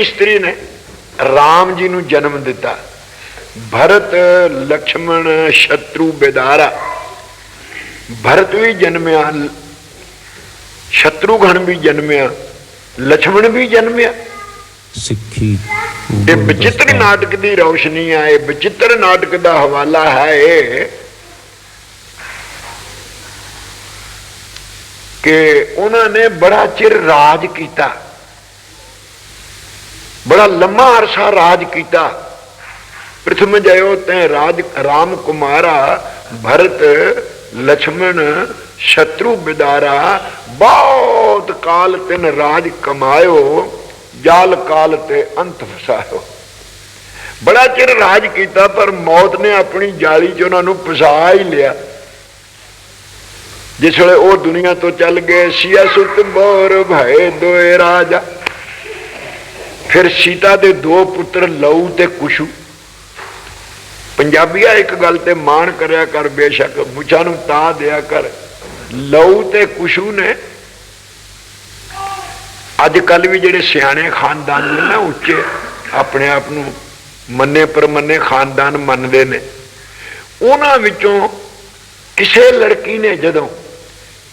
ਇਸਤਰੀ ਨੇ ਰਾਮ ਜੀ ਨੂੰ ਜਨਮ ਦਿੱਤਾ। ਭਰਤ ਲక్ష్మణ ਸ਼ਤਰੂ ਬੇਦਾਰਾ। ਭਰਤ ਵੀ ਜਨਮਿਆ ਸ਼ਤਰੂਘਨ ਵੀ ਜਨਮਿਆ ਲక్ష్మణ ਵੀ ਜਨਮਿਆ। ਸਿੱਖੀ ਇਹ ਵਿਚਿਤ੍ਰ ਨਾਟਕ ਦੀ ਰੌਸ਼ਨੀ ਆ ਇਹ ਵਿਚਿਤ੍ਰ ਨਾਟਕ ਦਾ ਹਵਾਲਾ ਹੈ ਇਹ ਕਿ ਉਹਨਾਂ ਨੇ ਬੜਾ ਚਿਰ ਰਾਜ ਕੀਤਾ। ਬੜਾ ਲੰਮਾ ਅਰਸਾ ਰਾਜ ਕੀਤਾ। ਪ੍ਰਥਮ ਜਯੋ ਤੈ ਰਾਜ, ਰਾਮ ਕੁਮਾਰਾ, ਭਰਤ ਲక్ష్మణ ਸ਼ਤਰੂ ਬਿਦਾਰਾ, ਬਹੁਤ ਕਾਲ ਤਿਨ ਰਾਜ ਕਮਾਇਓ, ਜਾਲ ਕਾਲ ਤੇ ਅੰਤ ਫਸਾਇਓ ਬੜਾ ਚਿਰ ਰਾਜ ਕੀਤਾ, ਪਰ ਮੌਤ ਨੇ ਆਪਣੀ ਜਾਲੀ 'ਚ ਉਹਨਾਂ ਨੂੰ ਫਸਾ ਹੀ ਲਿਆ। ਜਿਸ ਵੇਲੇ ਉਹ ਦੁਨੀਆ ਤੋਂ ਚੱਲ ਗਏ ਸਿਆਸਤ ਬੋਰ ਭਏ ਦੋਏ ਰਾਜਾ। ਫਿਰ ਸੀਤਾ ਦੇ ਦੋ ਪੁੱਤਰ ਲਊ ਤੇ ਕੁਸ਼ੂ। ਪੰਜਾਬੀਆ ਇੱਕ ਗੱਲ ਤੇ ਮਾਣ ਕਰਿਆ ਕਰ ਬੇਸ਼ੱਕ, ਮੁੱਛਾਂ ਨੂੰ ਤਾਂ ਦਿਆ ਕਰ। ਲਊ ਤੇ ਕੁਸ਼ੂ ਨੇ ਅੱਜ ਕੱਲ ਵੀ ਜਿਹੜੇ ਸਿਆਣੇ ਖਾਨਦਾਨ ਨੇ ਨਾ, ਉੱਚੇ ਆਪਣੇ ਆਪ ਨੂੰ ਮੰਨੇ ਪਰਮੰਨੇ ਖਾਨਦਾਨ ਮੰਨਦੇ ਨੇ। ਉਹਨਾਂ ਵਿੱਚੋਂ ਕਿਸੇ ਲੜਕੀ ਨੇ ਜਦੋਂ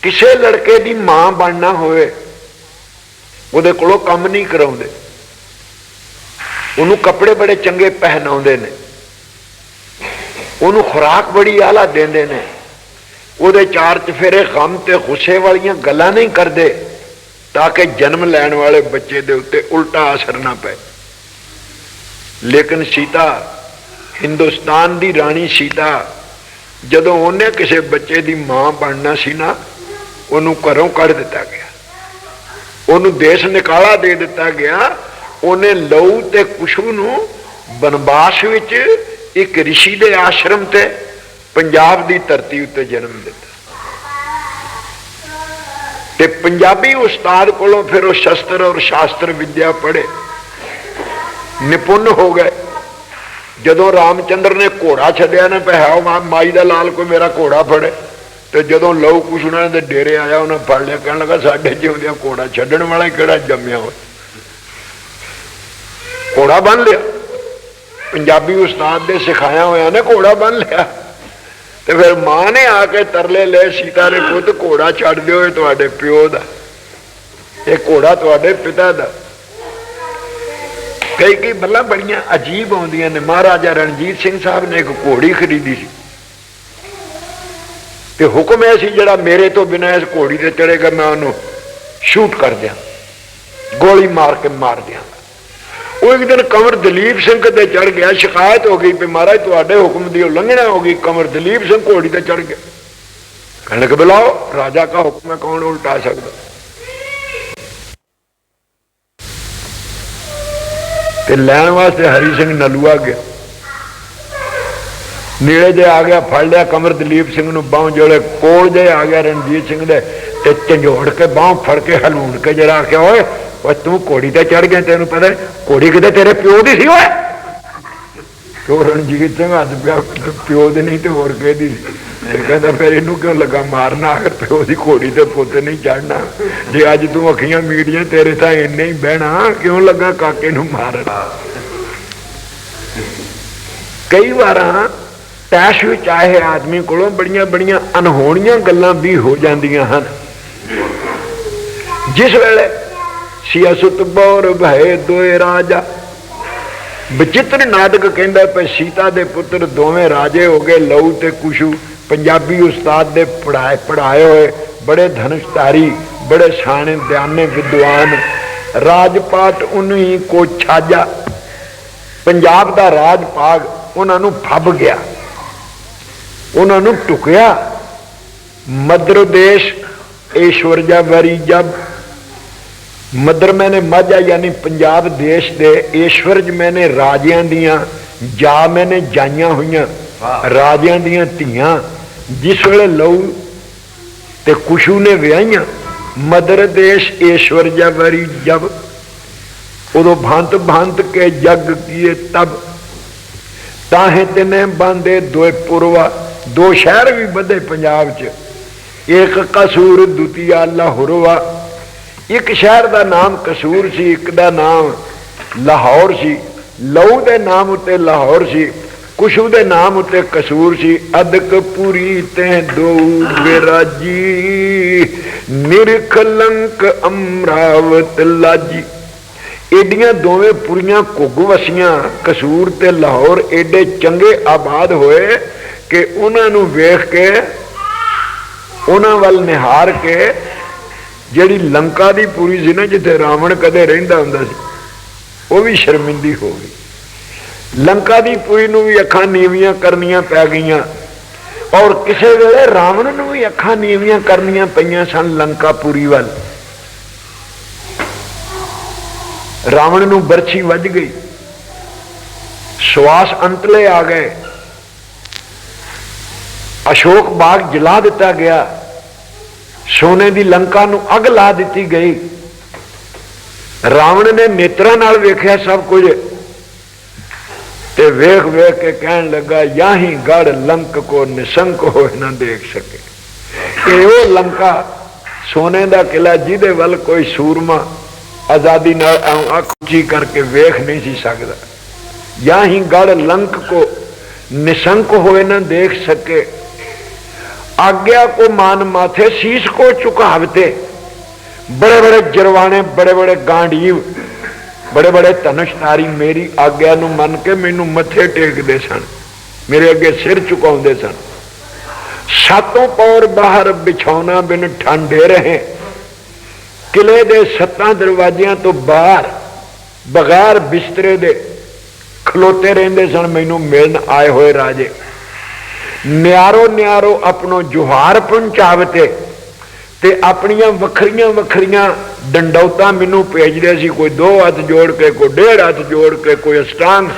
ਕਿਸੇ ਲੜਕੇ ਦੀ ਮਾਂ ਬਣਨਾ ਹੋਵੇ, ਉਹਦੇ ਕੋਲੋਂ ਕੰਮ ਨਹੀਂ ਕਰਾਉਂਦੇ। ਉਹਨੂੰ ਕੱਪੜੇ ਬੜੇ ਚੰਗੇ ਪਹਿਨਾਉਂਦੇ ਨੇ। ਉਹਨੂੰ ਖੁਰਾਕ ਬੜੀ ਆਲਾ ਦਿੰਦੇ ਨੇ। ਉਹਦੇ ਚਾਰ ਚਫੇਰੇ ਗਮ ਤੇ ਗੁੱਸੇ ਵਾਲੀਆਂ ਗੱਲਾਂ ਨਹੀਂ ਕਰਦੇ ਤਾਂ ਕਿ ਜਨਮ ਲੈਣ ਵਾਲੇ ਬੱਚੇ ਦੇ ਉੱਤੇ ਉਲਟਾ ਅਸਰ ਨਾ ਪਏ। ਲੇਕਿਨ ਸੀਤਾ, ਹਿੰਦੁਸਤਾਨ ਦੀ ਰਾਣੀ ਸੀਤਾ, ਜਦੋਂ ਉਹਨੇ ਕਿਸੇ ਬੱਚੇ ਦੀ ਮਾਂ ਬਣਨਾ ਸੀ ਨਾ, ਉਹਨੂੰ ਘਰੋਂ ਕੱਢ ਦਿੱਤਾ ਗਿਆ। ਉਹਨੂੰ ਦੇਸ਼ ਨਿਕਾਲਾ ਦੇ ਦਿੱਤਾ ਗਿਆ ਉਹਨੇ ਲਊ ਤੇ ਕੁਸ਼ੂ ਨੂੰ ਬਨਵਾਸ ਵਿੱਚ ਇੱਕ ઋષਿ ਦੇ ਆਸ਼ਰਮ ਤੇ ਪੰਜਾਬ ਦੀ ਧਰਤੀ ਉੱਤੇ ਜਨਮ ਦਿੱਤਾ। ਤੇ ਪੰਜਾਬੀ ਉਸਤਾਦ ਕੋਲੋਂ ਫਿਰ ਉਹ ਸ਼ਸਤਰ ਔਰ ਸ਼ਾਸਤਰ ਵਿਦਿਆ ਪੜ੍ਹੇ। ਨਿਪੁੰਨ ਹੋ ਗਏ। ਜਦੋਂ ਰਾਮਚੰਦਰ ਨੇ ਘੋੜਾ ਛੱਡਿਆ ਨਾ ਪਿਆ ਮਾਈ ਦਾ ਲਾਲ ਕੋਈ ਮੇਰਾ ਘੋੜਾ ਫੜੇ। ਤੇ ਜਦੋਂ ਲਹੂ ਕੁਛ ਉਹਨਾਂ ਦੇ ਡੇਰੇ ਆਇਆ, ਉਹਨੇ ਫੜ ਲਿਆ, ਕਹਿਣ ਲੱਗਾ ਸਾਡੇ ਜਿਉਂਦਿਆਂ ਘੋੜਾ ਛੱਡਣ ਵਾਲਾ ਕਿਹੜਾ ਜੰਮਿਆ ਹੋਇਆ। ਘੋੜਾ ਬੰਨ ਲਿਆ। ਪੰਜਾਬੀ ਉਸਤਾਦ ਦੇ ਸਿਖਾਇਆ ਹੋਇਆ ਨੇ ਘੋੜਾ ਬੰਨ ਲਿਆ। ਤੇ ਫਿਰ ਮਾਂ ਨੇ ਆ ਕੇ ਤਰਲੇ ਲੈ ਸੀਤਾ ਦੇ ਪੁੱਤ ਘੋੜਾ ਛੱਡ ਦਿਓ ਇਹ ਤੁਹਾਡੇ ਪਿਓ ਦਾ। ਇਹ ਘੋੜਾ ਤੁਹਾਡੇ ਪਿਤਾ ਦਾ। ਕਈ ਕਈ ਬੱਲਾਂ ਬੜੀਆਂ ਅਜੀਬ ਆਉਂਦੀਆਂ ਨੇ। ਮਹਾਰਾਜਾ ਰਣਜੀਤ ਸਿੰਘ ਸਾਹਿਬ ਨੇ ਇੱਕ ਘੋੜੀ ਖਰੀਦੀ ਸੀ। ਤੇ ਹੁਕਮ ਇਹ ਸੀ, ਜਿਹੜਾ ਮੇਰੇ ਤੋਂ ਬਿਨਾਂ ਇਸ ਘੋੜੀ ਤੇ ਚੜੇਗਾ ਮੈਂ ਉਹਨੂੰ ਸ਼ੂਟ ਕਰ ਦਿਆਂ। ਗੋਲੀ ਮਾਰ ਕੇ ਮਾਰ ਦਿਆਂ। ਉਹ ਇੱਕ ਦਿਨ ਕਮਰ ਦਲੀਪ ਸਿੰਘ ਤੇ ਚੜ ਗਿਆ, ਸ਼ਿਕਾਇਤ ਹੋ ਗਈ ਵੀ ਮਹਾਰਾਜ ਤੁਹਾਡੇ ਹੁਕਮ ਦੀ ਉਲੰਘਣਾ ਹੋ ਗਈ, ਕਮਰ ਦਲੀਪ ਸਿੰਘ ਘੋੜੀ ਤੇ ਚੜ ਗਿਆ। ਕਹਿਣ ਲੱਗੇ, ਬੁਲਾਓ, ਰਾਜਾ ਦਾ ਹੁਕਮ ਹੈ, ਕੌਣ ਉਲਟਾ ਸਕਦਾ? ਤੇ ਲੈਣ ਵਾਸਤੇ ਹਰੀ ਸਿੰਘ ਨਲੂਆ ਗਿਆ। ਨੇੜੇ ਜੇ ਆ ਗਿਆ, ਫੜ ਲਿਆ ਕਮਰ ਦਲੀਪ ਸਿੰਘ ਨੂੰ, ਬਾਹ ਜੋੜੇ ਕੋਲ ਜੇ ਆ ਗਿਆ ਰਣਜੀਤ ਸਿੰਘ ਦੇ, ਤੇ ਝੰਜੋੜ ਕੇ ਬਾਹ ਫੜ ਕੇ ਹਲੂਣ ਕੇ ਜਰਾ ਆਖਿਆ, ਓਏ ਓਏ ਤੂੰ ਘੋੜੀ ਤੇ ਚੜ ਗਿਆ, ਤੈਨੂੰ ਪਤਾ ਘੋੜੀ ਕਿਤੇ ਤੇਰੇ ਪਿਓ ਦੀ ਸੀ, ਓਏ? ਕਿਉਂ ਰਣਜੀਤ ਸਿੰਘ ਅੱਜ ਪਿਓ ਦੇ ਨਹੀਂ ਤੇ ਹੋਰ ਕਿਹਦੀ ਸੀ? ਕਹਿੰਦਾ ਫਿਰ ਇਹਨੂੰ ਕਿਉਂ ਲੱਗਾ ਮਾਰਨਾ? ਅਗਰ ਪਿਓ ਦੀ ਘੋੜੀ ਤੇ ਪੁੱਤ ਨਹੀਂ ਚੜਨਾ ਜੇ ਅੱਜ ਤੂੰ ਅੱਖੀਆਂ ਮੀਡੀਆਂ ਤੇਰੇ ਤਾਂ ਇੰਨੇ ਹੀ ਬਹਿਣਾ, ਕਿਉਂ ਲੱਗਾ ਕਾਕੇ ਨੂੰ ਮਾਰਨਾ? ਕਈ ਵਾਰਾਂ ਟੈਸ਼ ਵਿੱਚ ਆਏ ਆਦਮੀ ਕੋਲੋਂ ਬੜੀਆਂ ਬੜੀਆਂ ਅਨਹੋਣੀਆਂ ਗੱਲਾਂ ਵੀ ਹੋ ਜਾਂਦੀਆਂ ਹਨ। ਜਿਸ ਵੇਲੇ ਸਿਆਸਤ ਬੌਰ ਭਏ ਦੋਏ ਰਾਜਾ। ਵਿਚਿੱਤਰ ਨਾਟਕ ਕਹਿੰਦਾ ਪਏ ਸੀਤਾ ਦੇ ਪੁੱਤਰ ਦੋਵੇਂ ਰਾਜੇ ਹੋ ਗਏ ਲਊ ਤੇ ਕੁਸ਼ੂ। ਪੰਜਾਬੀ ਉਸਤਾਦ ਦੇ ਪੜਾਏ ਪੜਾਏ ਹੋਏ, ਬੜੇ ਧਨਸ਼ਧਾਰੀ ਬੜੇ ਸਿਆਣੇ, ਦਿਆਨੇ, ਵਿਦਵਾਨ। ਰਾਜਪਾਟ ਉਨਹੀ ਕੋ ਛਾਜਾ। ਪੰਜਾਬ ਦਾ ਰਾਜ ਭਾਗ ਉਹਨਾਂ ਨੂੰ ਫੱਬ ਗਿਆ। ਉਹਨਾਂ ਨੂੰ ਟੁਕਿਆ। ਮਦਰ ਦੇਸ਼ ਈਸ਼ਵਰ ਜਾ ਵਰੀ ਜਬ ਮਦਰ ਮੈਨੇ ਮਾਝਾ ਯਾਨੀ ਪੰਜਾਬ ਦੇਸ਼ ਦੇ ਈਸ਼ਵਰ ਜ ਮੈਨੇ ਰਾਜਿਆਂ ਦੀਆਂ ਜਾ ਮੈਨੇ ਜਾਈਆਂ ਹੋਈਆਂ ਰਾਜਿਆਂ ਦੀਆਂ ਧੀਆਂ ਜਿਸ ਵੇਲੇ ਲਊ ਤੇ ਕੁਸ਼ੂ ਨੇ ਵਿਆਹੀਆਂ ਮਦਰ ਦੇਸ਼ ਈਸ਼ਵਰ ਜਾ ਵਰੀ ਜਬ ਉਦੋਂ ਭੰਤ ਭੰਤ ਕੇ ਜਗ ਕੀਏ ਤਬ ਤਾਹੇ ਤਿਨੇ ਬਾਂਦੇ ਦੋਏ ਪੁਰਵਾ ਦੋ ਸ਼ਹਿਰ ਵੀ ਵਧੇ ਪੰਜਾਬ 'ਚ ਇੱਕ ਕਸੂਰ ਦੁਤੀਆ ਲਾਹੌਰਵਾ ਇੱਕ ਸ਼ਹਿਰ ਦਾ ਨਾਮ ਕਸੂਰ ਸੀ, ਇੱਕ ਦਾ ਨਾਮ ਲਾਹੌਰ ਸੀ। ਲਹੂ ਦੇ ਨਾਮ ਉੱਤੇ ਲਾਹੌਰ ਸੀ, ਕੁਸ਼ੂ ਦੇ ਨਾਮ ਉੱਤੇ ਕਸੂਰ ਸੀ। ਅਦਕ ਪੂਰੀ ਤੈ ਦੋ ਵਿਰਾਜੀ ਨਿਰਖਲੰਕ ਅਮਰਾਵਤ ਲਾਜੀ। ਏਡੀਆਂ ਦੋਵੇਂ ਪੁਰੀਆਂ ਘੁੱਗ ਵਸੀਆਂ ਕਸੂਰ ਤੇ ਲਾਹੌਰ ਏਡੇ ਚੰਗੇ ਆਬਾਦ ਹੋਏ ਕਿ ਉਹਨਾਂ ਨੂੰ ਵੇਖ ਕੇ, ਉਹਨਾਂ ਵੱਲ ਨਿਹਾਰ ਕੇ ਜਿਹੜੀ ਲੰਕਾ ਦੀ ਪੂਰੀ ਸੀ ਨਾ ਜਿੱਥੇ ਰਾਵਣ ਕਦੇ ਰਹਿੰਦਾ ਹੁੰਦਾ ਸੀ, ਉਹ ਵੀ ਸ਼ਰਮਿੰਦੀ ਹੋ ਗਈ। ਲੰਕਾ ਦੀ ਪੂਰੀ ਨੂੰ ਵੀ ਅੱਖਾਂ ਨੀਵੀਆਂ ਕਰਨੀਆਂ ਪੈ ਗਈਆਂ ਔਰ ਕਿਸੇ ਵੇਲੇ ਰਾਵਣ ਨੂੰ ਵੀ ਅੱਖਾਂ ਨੀਵੀਆਂ ਕਰਨੀਆਂ ਪਈਆਂ ਸਨ ਲੰਕਾ ਪੂਰੀ ਵੱਲ। ਰਾਵਣ ਨੂੰ ਬਰਛੀ ਵੱਜ ਗਈ। ਸਵਾਸ ਅੰਤਲੇ ਆ ਗਏ। ਅਸ਼ੋਕ ਬਾਗ ਜਲਾ ਦਿੱਤਾ ਗਿਆ। ਸੋਨੇ ਦੀ ਲੰਕਾ ਨੂੰ ਅੱਗ ਲਾ ਦਿੱਤੀ ਗਈ। ਰਾਵਣ ਨੇ ਨੇਤਰਾਂ ਨਾਲ ਵੇਖਿਆ ਸਭ ਕੁਝ ਤੇ ਵੇਖ ਵੇਖ ਕੇ ਕਹਿਣ ਲੱਗਾ, ਯਾਹੀ ਗੜ ਲੰਕ ਕੋ ਨਿਸ਼ੰਕ ਹੋਏ ਨਾ ਦੇਖ ਸਕੇ। ਇਹ ਉਹ ਲੰਕਾ ਸੋਨੇ ਦਾ ਕਿਲਾ ਜਿਹਦੇ ਵੱਲ ਕੋਈ ਸੂਰਮਾ ਆਜ਼ਾਦੀ ਨਾਲ ਅੱਖ ਕਰਕੇ ਵੇਖ ਨਹੀਂ ਸੀ ਸਕਦਾ। ਯਾਹੀ ਗੜ ਲੰਕ ਕੋ ਨਿਸ਼ੰਕ ਹੋਏ ਨਾ ਦੇਖ ਸਕੇ। आज्ञा को मान माथे शीश को चुकावते बड़े बड़े जरवाने बड़े बड़े गांडीव बड़े बड़े ਧਨੁਸ਼ਧਾਰੀ ਮੇਰੀ ਆਗਿਆ ਨੂੰ ਮੰਨ ਕੇ ਮੈਨੂੰ ਮੱਥੇ ਟੇਕਦੇ ਸਨ ਮੇਰੇ ਅੱਗੇ ਸਿਰ ਝੁਕਾਉਂਦੇ ਸਨ ਸਾਤੋਂ ਪੌਰ ਬਾਹਰ ਵਿਛਾਉਣਾ ਬਿਨ ਠੰਡੇ ਰਹੇ ਕਿਲੇ ਦੇ ਸੱਤਾਂ ਦਰਵਾਜ਼ਿਆਂ ਤੋਂ ਬਾਹਰ ਬਗੈਰ ਬਿਸਤਰੇ ਦੇ ਖਲੋਤੇ ਰਹਿੰਦੇ ਸਨ ਮੈਨੂੰ ਮਿਲਣ ਆਏ ਹੋਏ ਰਾਜੇ ਨਿਆਰੋ ਨਿਆਰੋ ਆਪਣੋ ਜੁਹਾਰ ਪਹੁੰਚਾਵਤੇ ਤੇ ਆਪਣੀਆਂ ਵੱਖਰੀਆਂ ਵੱਖਰੀਆਂ ਡੰਡੌਤਾਂ ਮੈਨੂੰ ਭੇਜਦੇ ਸੀ, ਕੋਈ ਦੋ ਹੱਥ ਜੋੜ ਕੇ, ਕੋਈ ਡੇਢ ਹੱਥ ਜੋੜ ਕੇ, ਕੋਈ ਅਸ਼ਟਾਂਗ,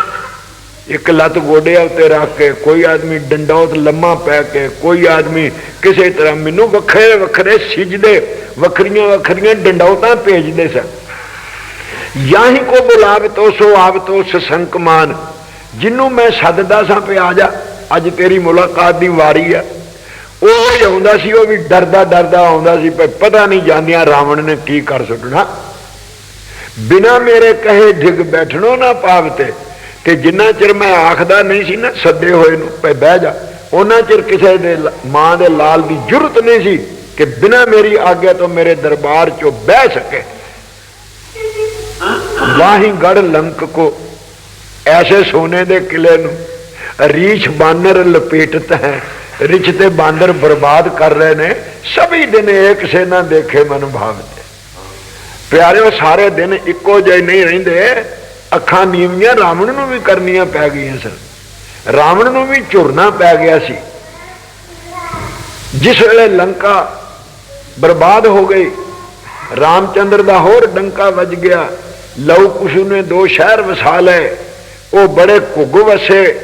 ਇੱਕ ਲੱਤ ਗੋਡੇ ਉੱਤੇ ਰੱਖ ਕੇ, ਕੋਈ ਆਦਮੀ ਡੰਡੌਤ ਲੰਮਾ ਪੈ ਕੇ, ਕੋਈ ਆਦਮੀ ਕਿਸੇ ਤਰ੍ਹਾਂ ਮੈਨੂੰ ਵੱਖਰੇ ਵੱਖਰੇ ਸਿਜਦੇ, ਵੱਖਰੀਆਂ ਵੱਖਰੀਆਂ ਡੰਡੌਤਾਂ ਭੇਜਦੇ ਸਨ। ਯਾਹੀ ਕੋ ਬੁਲਾਵੇ ਤੋ ਸੋ ਆਵੇ ਤੋ ਸਸੰਕਮਾਨ, ਜਿੰਨੂੰ ਮੈਂ ਸੱਦਦਾ ਸਾਂ ਪਿਆ ਜਾ। ਅੱਜ ਤੇਰੀ ਮੁਲਾਕਾਤ ਦੀ ਵਾਰੀ ਆ। ਉਹ ਹੀ ਆਉਂਦਾ ਸੀ, ਉਹ ਵੀ ਡਰਦਾ ਡਰਦਾ ਆਉਂਦਾ ਸੀ, ਪਰ ਪਤਾ ਨਹੀਂ ਜਾਂਦਿਆਂ ਰਾਵਣ ਨੇ ਕੀ ਕਰ ਸੁੱਟਣਾ ਬਿਨਾ ਮੇਰੇ ਕਹੇ ਡਿੱਗ ਬੈਠਣੋ ਨਾ ਪਾਵਤੇ ਕਿ ਜਿੰਨਾ ਚਿਰ ਮੈਂ ਆਖਦਾ ਨਹੀਂ ਸੀ ਨਾ ਸੱਦੇ ਹੋਏ ਨੂੰ ਪੈ ਬਹਿ ਜਾ। ਉਹਨਾਂ ਚਿਰ ਕਿਸੇ ਦੇ ਮਾਂ ਦੇ ਲਾਲ ਦੀ ਜੁਰਤ ਨਹੀਂ ਸੀ ਕਿ ਬਿਨਾ ਮੇਰੀ ਆਗਿਆ ਤੋਂ ਮੇਰੇ ਦਰਬਾਰ 'ਚੋਂ ਬਹਿ ਸਕੇ। ਵਾਹੀ ਗੜ ਲੰਕ ਕੋ, ਐਸੇ ਸੋਨੇ ਦੇ ਕਿਲੇ ਨੂੰ ਰੀਛ ਬਾਨਰ ਲਪੇਟਤ ਹੈ। ਰਿਛ ਤੇ ਬਾਂਦਰ ਬਰਬਾਦ ਕਰ ਰਹੇ ਨੇ। ਸਭੀ ਦਿਨ ਇੱਕ ਸੇ ਨਾ ਦੇਖੇ ਮਨ ਭਾਵਤੇ ਪਿਆਰਿਓ, ਸਾਰੇ ਦਿਨ ਇੱਕੋ ਜਿਹੇ ਨਹੀਂ ਰਹਿੰਦੇ। ਅੱਖਾਂ ਨੀਵੀਆਂ ਰਾਵਣ ਨੂੰ ਵੀ ਕਰਨੀਆਂ ਪੈ ਗਈਆਂ ਸਨ। ਰਾਵਣ ਨੂੰ ਵੀ ਝੁਰਨਾ ਪੈ ਗਿਆ ਸੀ। ਜਿਸ ਵੇਲੇ ਲੰਕਾ ਬਰਬਾਦ ਹੋ ਗਈ, ਰਾਮਚੰਦਰ ਦਾ ਹੋਰ ਡੰਕਾ ਵੱਜ ਗਿਆ। ਲਉ ਕੁਸ਼ੂ ਨੇ ਦੋ ਸ਼ਹਿਰ ਵਸਾ ਲਏ। ਉਹ ਬੜੇ ਘੁੱਗ ਵਸੇ।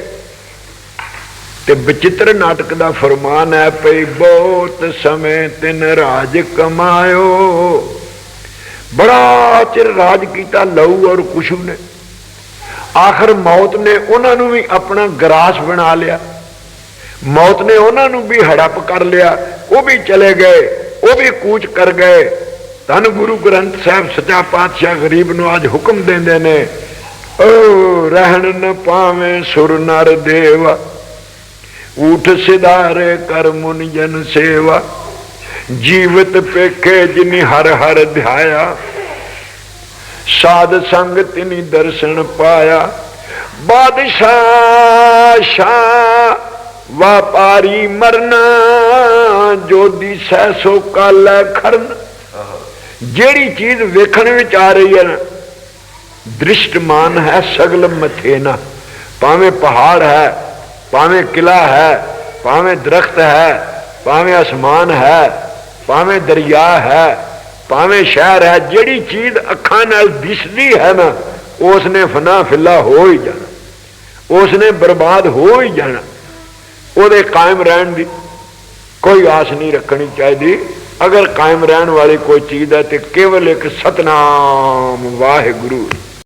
ਤੇ ਵਿਚਿੱਤਰ ਨਾਟਕ ਦਾ ਫਰਮਾਨ ਹੈ ਪਈ ਬਹੁਤ ਸਮੇਂ ਤਿਨ ਰਾਜ ਕਮਾਇਓ। ਬੜਾ ਚਿਰ ਰਾਜ ਕੀਤਾ ਲਹੂ ਔਰ ਕੁਸ਼ੂ ਨੇ। ਆਖਰ ਮੌਤ ਨੇ ਉਹਨਾਂ ਨੂੰ ਵੀ ਆਪਣਾ ਗਰਾਸ ਬਣਾ ਲਿਆ। ਮੌਤ ਨੇ ਉਹਨਾਂ ਨੂੰ ਵੀ ਹੜਪ ਕਰ ਲਿਆ। ਉਹ ਵੀ ਚਲੇ ਗਏ, ਉਹ ਵੀ ਕੂਚ ਕਰ ਗਏ। ਧੰਨ ਗੁਰੂ ਗ੍ਰੰਥ ਸਾਹਿਬ ਸੱਚਾ ਪਾਤਸ਼ਾਹ ਗਰੀਬ ਨੂੰ ਅੱਜ ਹੁਕਮ ਦਿੰਦੇ ਨੇ, ਓ ਰਹਿਣ ਨ ਪਾਵੇਂ ਸੁਰ ਨਰ ਦੇਵਾ। ਊਠ ਸਿਧਾਰੇ ਕਰ ਮੁਨ ਜਨ ਸੇਵਾ ਜੀਵਤ ਪੇਖੇ ਜਿਨੀ ਹਰ ਹਰ ਧਿਆਇਆ ਸਾਧ ਸੰਗ ਤਿਨੀ ਦਰਸ਼ਨ ਪਾਇਆ ਬਾਦਸ਼ਾਹ ਸ਼ਾ ਵਪਾਰੀ ਮਰਨਾ ਜੋਦੀ ਸਹਿ ਸੋ ਕਾਲੈ ਖਰਨ ਜਿਹੜੀ ਚੀਜ਼ ਵੇਖਣ ਵਿੱਚ ਆ ਰਹੀ ਹੈ ਨਾ ਦ੍ਰਿਸ਼ਟਮਾਨ ਹੈ ਸਗਲ ਮਥੇਨਾ ਭਾਵੇਂ ਪਹਾੜ ਹੈ ਭਾਵੇਂ ਕਿਲਾ ਹੈ ਭਾਵੇਂ ਦਰਖਤ ਹੈ ਭਾਵੇਂ ਅਸਮਾਨ ਹੈ ਭਾਵੇਂ ਦਰਿਆ ਹੈ ਭਾਵੇਂ ਸ਼ਹਿਰ ਹੈ ਜਿਹੜੀ ਚੀਜ਼ ਅੱਖਾਂ ਨਾਲ ਦਿਸਦੀ ਹੈ ਨਾ ਉਸ ਨੇ ਫਨਾ ਫਿੱਲਾ ਹੋ ਹੀ ਜਾਣਾ ਉਸ ਨੇ ਬਰਬਾਦ ਹੋ ਹੀ ਜਾਣਾ ਉਹਦੇ ਕਾਇਮ ਰਹਿਣ ਦੀ ਕੋਈ ਆਸ ਨਹੀਂ ਰੱਖਣੀ ਚਾਹੀਦੀ ਅਗਰ ਕਾਇਮ ਰਹਿਣ ਵਾਲੀ ਕੋਈ ਚੀਜ਼ ਹੈ ਤੇ ਕੇਵਲ ਇੱਕ ਸਤਨਾਮ ਵਾਹਿਗੁਰੂ